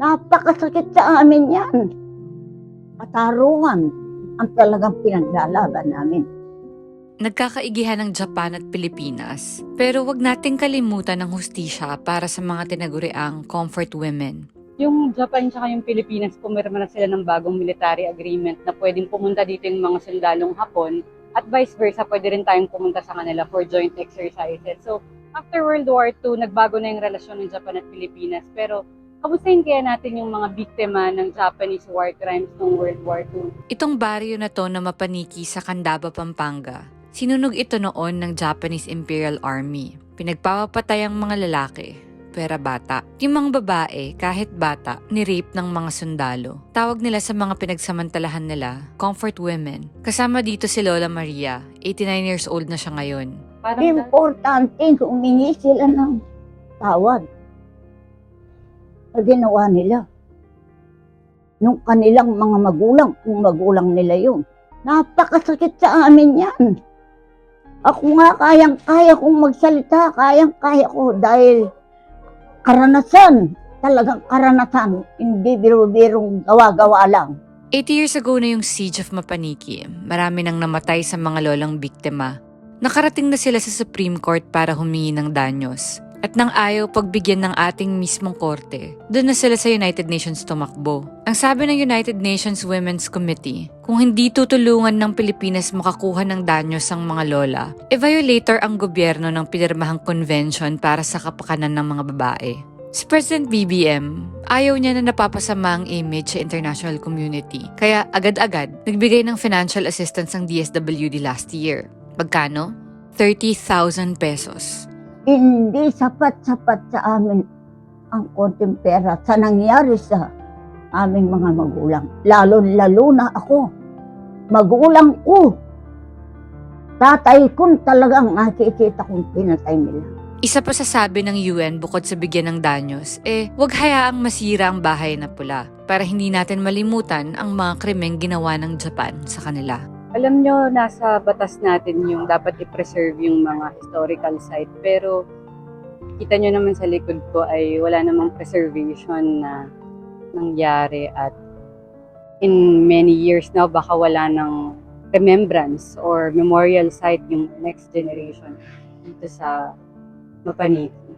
Napakasakit sa amin yan. Katarungan ang talagang pinaglalaban namin. Nagkakaigihan ng Japan at Pilipinas, pero wag nating kalimutan ng hustisya para sa mga tinaguriang comfort women. Yung Japan tsaka yung Pilipinas, pumirma na sila ng bagong military agreement na pwedeng pumunta dito yung mga sundalong Hapon at vice versa, pwede rin tayong pumunta sa kanila for joint exercises. So, after World War II, nagbago na yung relasyon ng Japan at Pilipinas. Pero, kamustahin kaya natin yung mga biktima ng Japanese war crimes noong World War II? Itong baryo na to na mapaniki sa Candaba, Pampanga, sinunog ito noon ng Japanese Imperial Army. Pinagpapatay ang mga lalaki, pera bata. Yung mga babae, kahit bata, ni-rape ng mga sundalo. Tawag nila sa mga pinagsamantalahan nila, comfort women. Kasama dito si Lola Maria, 89 years old na siya ngayon. Parang Importante, humingi sila ng tawad. Sa ginawa nila. Nung kanilang mga magulang, kung magulang nila yun. Napakasakit sa amin yan. Ako nga kayang-kaya kong magsalita, kayang-kaya ko dahil karanasan, talagang karanasan, hindi biro-birong gawa-gawa lang. 80 years ago na yung Siege of Mapaniki. Marami nang namatay sa mga lolang biktima. Nakarating na sila sa Supreme Court para humingi ng danyos. At nang ayaw pagbigyan ng ating mismong korte, doon na sila sa United Nations tumakbo. Ang sabi ng United Nations Women's Committee, kung hindi tutulungan ng Pilipinas makakuha ng danyos ang mga lola, e-violator ang gobyerno ng pinirmahang convention para sa kapakanan ng mga babae. Si President BBM, ayaw niya na napapasama ang image sa international community. Kaya agad-agad, nagbigay ng financial assistance ang DSWD last year. Magkano? 30,000 pesos. Hindi sapat-sapat sa amin ang konting pera sa nangyari sa aming mga magulang. Lalo-lalo na ako. Magulang ko. Tatay ko talagang nakikita kong pinatay nila. Isa pa sa sabi ng UN bukod sa bigyan ng danyos, eh, wag hayaang masira ang bahay na pula para hindi natin malimutan ang mga krimeng ginawa ng Japan sa kanila. Alam nyo, nasa batas natin yung dapat i-preserve yung mga historical site. Pero, kita nyo naman sa likod ko ay wala namang preservation na nangyari at in many years now, baka wala ng remembrance or memorial site yung next generation dito sa Mapaniki.